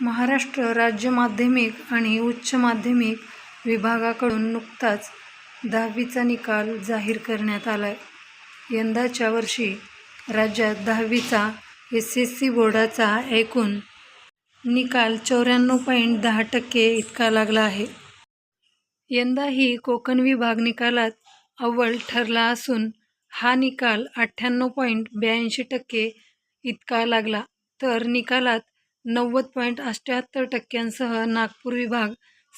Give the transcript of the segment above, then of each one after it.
महाराष्ट्र राज्य माध्यमिक आणि उच्च माध्यमिक विभागाकडून नुकताच दहावीचा निकाल जाहीर करण्यात आला आहे यंदाच्या वर्षी राज्यात दहावीचा एस एस सी बोर्डाचा एकूण निकाल चौऱ्याण्णव पॉईंट दहा टक्के इतका लागला आहे. यंदाही कोकण विभाग निकालात अव्वल ठरला असून हा निकाल अठ्ठ्याण्णव पॉईंट ब्याऐंशी टक्के इतका लागला. तर निकालात नव्वद पॉईंट अष्ट्याहत्तर टक्क्यांसह नागपूर विभाग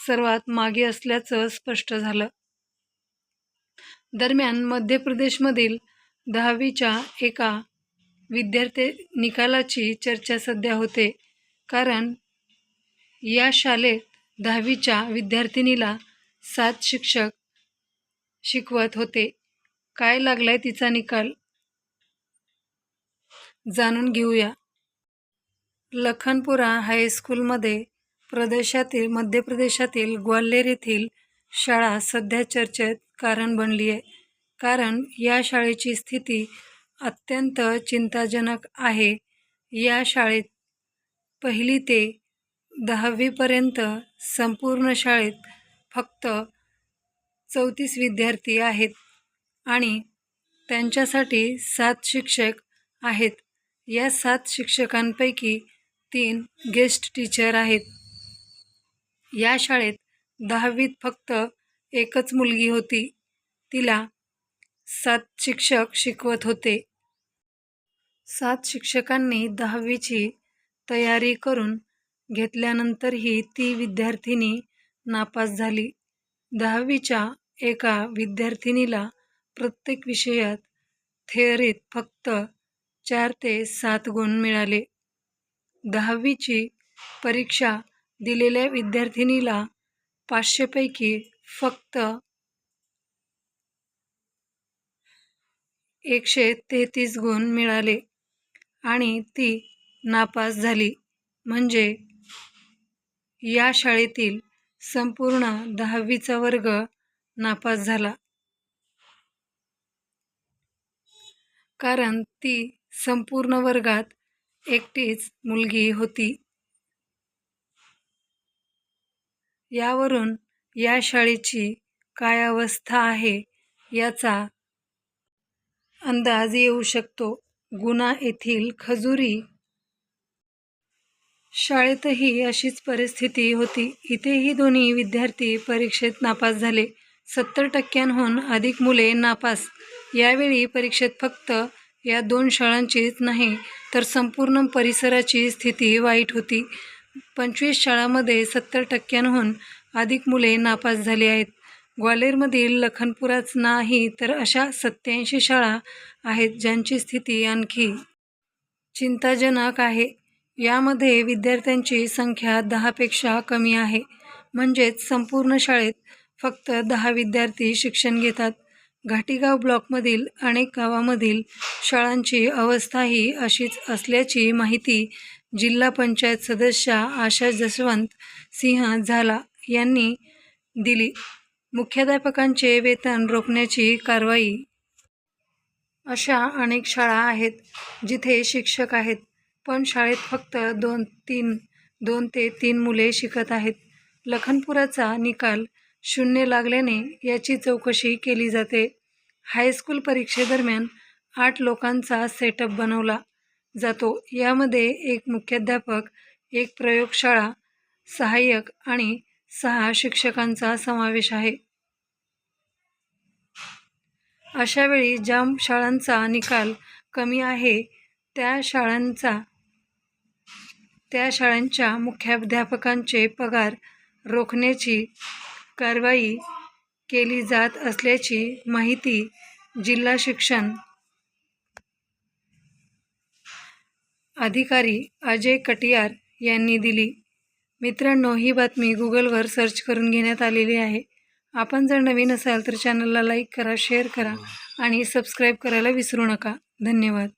सर्वात मागे असल्याचं स्पष्ट झालं. दरम्यान मध्य प्रदेशमधील दहावीच्या एका विद्यार्थी निकालाची चर्चा सध्या होते. कारण या शाळेत दहावीच्या विद्यार्थिनीला सात शिक्षक शिकवत होते. काय लागलाय तिचा निकाल? जाणून घेऊया. लखनपुरा हायस्कूलमध्ये प्रदेशातील मध्य प्रदेशातील ग्वाल्हेर येथील शाळा सध्या चर्चेत कारण बनली आहे. कारण या शाळेची स्थिती अत्यंत चिंताजनक आहे. या शाळेत पहिली ते दहावीपर्यंत संपूर्ण शाळेत फक्त चौतीस विद्यार्थी आहेत आणि त्यांच्यासाठी सात शिक्षक आहेत. या सात शिक्षकांपैकी तीन गेस्ट टीचर आहेत. या शाळेत दहावीत फक्त एकच मुलगी होती. तिला सात शिक्षक शिकवत होते. सात शिक्षकांनी दहावीची तयारी करून घेतल्यानंतरही ती विद्यार्थिनी नापास झाली. दहावीच्या एका विद्यार्थिनीला प्रत्येक विषयात थेअरीत फक्त चार ते सात गुण मिळाले. दहावीची परीक्षा दिलेल्या विद्यार्थिनीला पाचशेपैकी फक्त एकशे तेहतीस गुण मिळाले आणि ती नापास झाली. म्हणजे या शाळेतील संपूर्ण दहावीचा वर्ग नापास झाला. कारण ती संपूर्ण वर्गात एकटीच मुलगी होती. यावरून या शाळेची काय अवस्था आहे याचा अंदाज येऊ शकतो. गुना येथील खजुरी. शाळेतही अशीच परिस्थिती होती. इथेही दोन्ही विद्यार्थी परीक्षेत नापास झाले. सत्तर टक्क्यांहून अधिक मुले नापास. यावेळी परीक्षेत फक्त या दोन शाळांचीच नाही तर संपूर्ण परिसराची स्थिती वाईट होती. पंचवीस शाळांमध्ये सत्तर टक्क्यांहून अधिक मुले नापास झाली आहेत. ग्वाल्हेरमधील लखनपुराच नाही तर अशा सत्याऐंशी शाळा आहेत ज्यांची स्थिती आणखी चिंताजनक आहे. यामध्ये विद्यार्थ्यांची संख्या दहापेक्षा कमी आहे. म्हणजेच संपूर्ण शाळेत फक्त दहा विद्यार्थी शिक्षण घेतात. घाटीगाव ब्लॉकमधील अनेक गावामधील शाळांची अवस्थाही अशीच असल्याची माहिती जिल्हा पंचायत सदस्या आशा जसवंत सिंह झाला यांनी दिली. मुख्याध्यापकांचे वेतन रोखण्याची कारवाई. अशा अनेक शाळा आहेत जिथे शिक्षक आहेत पण शाळेत फक्त दोन तीन दोन ते तीन मुले शिकत आहेत. लखनपुराचा निकाल शून्य लागल्याने याची चौकशी केली जाते. हायस्कूल परीक्षेदरम्यान आठ लोकांचा सेटअप बनवला जातो. यामध्ये एक मुख्याध्यापक एक प्रयोगशाळा सहाय्यक आणि सहा शिक्षकांचा समावेश आहे. अशावेळी ज्या शाळांचा निकाल कमी आहे त्या शाळांचा त्या शाळांच्या मुख्याध्यापकांचे पगार रोखण्याची कारवाई केली जात असल्याची माहिती जिल्हा शिक्षण अधिकारी अजय कटियार यांनी दिली. मित्रांनो ही बातमी गुगलवर सर्च करून घेण्यात आलेली आहे. आपण जर नवीन असाल तर चॅनलला लाईक करा शेअर करा आणि सबस्क्राईब करायला विसरू नका. धन्यवाद.